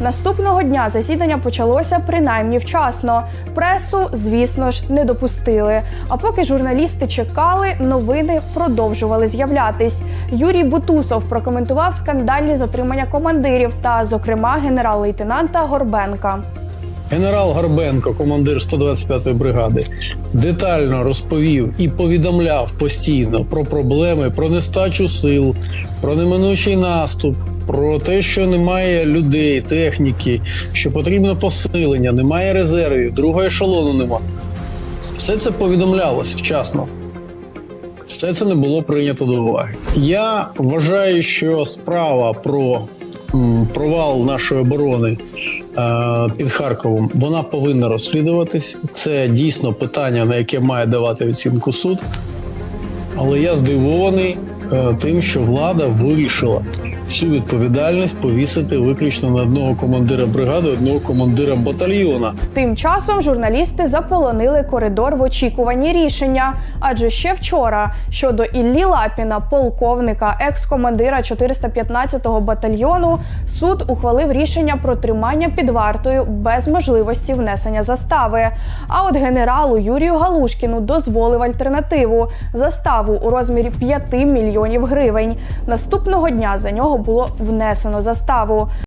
Наступного дня засідання почалося принаймні вчасно. Пресу, звісно ж, не допустили. А поки журналісти чекали, новини продовжували з'являтись. Юрій Бутусов прокоментував скандальні затримання командирів та, зокрема, генерал-лейтенанта Горбенка. Генерал Гарбенко, командир 125-ї бригади, детально розповів і повідомляв постійно про проблеми, про нестачу сил, про неминучий наступ, про те, що немає людей, техніки, що потрібно посилення, немає резервів, другого ешелону нема. Все це повідомлялось вчасно. Все це не було прийнято до уваги. Я вважаю, що справа про провал нашої оборони е, під Харковом вона повинна розслідуватись. Це дійсно питання, на яке має давати оцінку суд. Але я здивований е, тим, що влада вирішила всю відповідальність повісити виключно на одного командира бригади, одного командира батальйона. Тим часом журналісти заполонили коридор в очікуванні рішення. Адже ще вчора щодо Іллі Лапіна, полковника, екс-командира 415-го батальйону, суд ухвалив рішення про тримання під вартою без можливості внесення застави. А от генералу Юрію Галушкіну дозволив альтернативу заставу у розмірі 5 мільйонів гривень. Наступного дня за нього було внесено заставу.